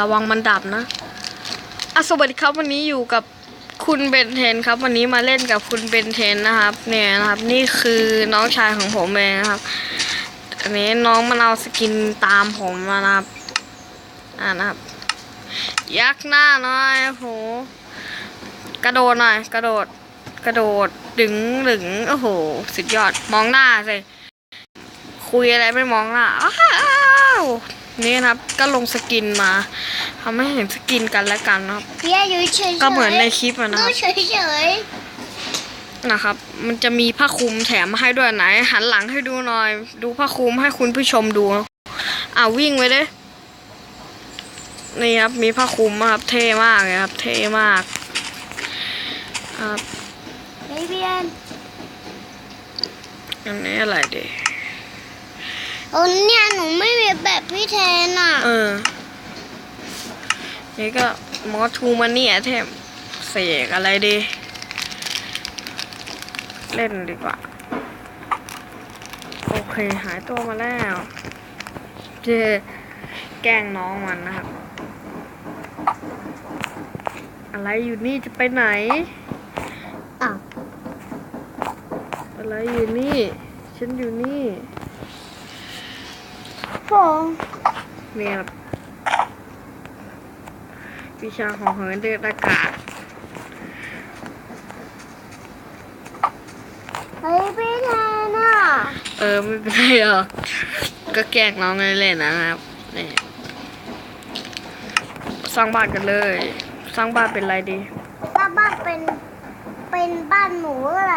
ระวังมันดับนะอะสวัสดีครับวันนี้อยู่กับคุณเบนเทนครับ วันนี้มาเล่นกับคุณเบนเทนนะครับ เนี่ยนะครับ นี่คือน้องชายของผมเองนะครับ อันนี้น้องมันเอาสกินตามผมมานะครับอ่านะครับ ยักหน้าหน่อยโอ้โหกระโดดหน่อยกระโดดกระโดดดึงดึงโอ้โห สุดยอดมองหน้าสิคุยอะไรไม่มองหน้าอ้า นี่นะครับก็ลงสกินมาทำให้เห็นสกินกันและกันนะครับ พี่อยู่เฉยๆก็เหมือนในคลิปอะนะคดูรับเฉยนะครับ มันจะมีผ้าคลุมแถมมาให้ด้วยไหน หันหลังให้ดูหน่อย ดูผ้าคลุมให้คุณผู้ชมดู อ่าวิ่งไว้เด้นี่ครับมีผ้าคลุมนะครับ เท่มากเลยครับ เท่มากครับๆไม่เพียนอันนี้อะไรดี โอ้เนี่ยหนูไม่มีแบบพี่แทนอะเออนี่ก็มอทูมันนี่แทมเสกอะไรดี เล่นดีกว่า โอเคหายตัวมาแล้วเจแกล้งน้องมันนะครับ อะไรอยู่นี่จะไปไหนอ้าวอะไรอยู่นี่ ฉันอยู่นี่ ฟองเนี่ยครับวิชาของเหินเดินอากาศเฮ้ยพี่แทนอะ เออไม่เป็นไรหรอกก็แกล้งน้องเล่นๆนะครับนี่สร้างบ้านกันเลย สร้างบ้านเป็นอะไรดีถ้างบ้านเป็นเป็นบ้านหมูอะไร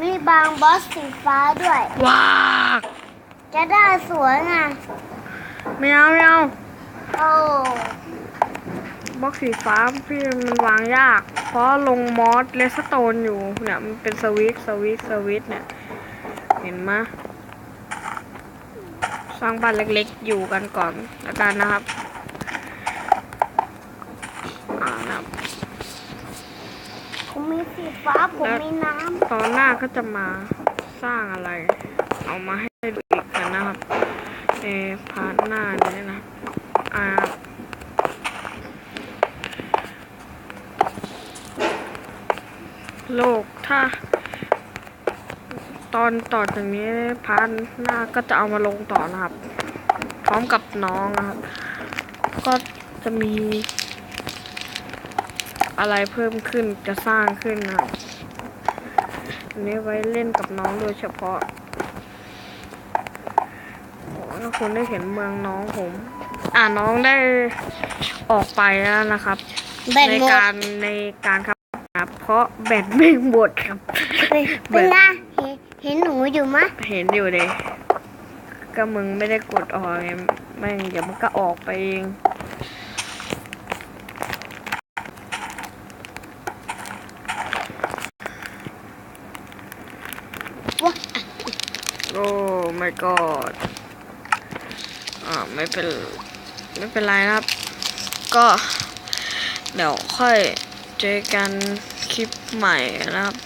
มีบางบอสสีฟ้าด้วย ว้า จะได้สวยไงไม่เอาไม่เอาโอ้บล็อกสีฟ้าพี่มันวางยาก เพราะลงมอสเลสโตนอยู่เนี่ยมันเป็นสวิตช์สวิตช์สวิตช์เนี่ย เห็นไหมยสร้างบ้านเล็กๆอยู่กันก่อนแล้วกันนะครับอ่านะครับผมมีสีฟ้าผมมีน้ตอนหน้าก็จะมาสร้างอะไร เอามาให้ดูอีกกันนะครับ เอพาร์ทหน้านี้นะอ่าโลกถ้า ตอนต่อจากนี้พาร์ทหน้าก็จะเอามาลงต่อนะครับ พร้อมกับน้องนะครับ ก็จะมี อะไรเพิ่มขึ้นจะสร้างขึ้นนะครับอันนี้ไว้เล่นกับน้องโดยเฉพาะ ถ้าคุณได้เห็นเมืองน้องผม อ่าน้องได้ออกไปแล้วนะครับำแบนในหมดการในการครับครับ เพราะแบตไม่หมดครับ เป็นนะเห็นเห็นหนูอยู่มะเห็นอยู่เลยก็มึงไม่ได้กดออกไงแม่งเดี๋ยวมันก็ออกไปเองวะโอ้ my god อ่าไม่เป็นไม่เป็นไรนะครับ ก็เดี๋ยวค่อยเจอกันคลิปใหม่นะครับ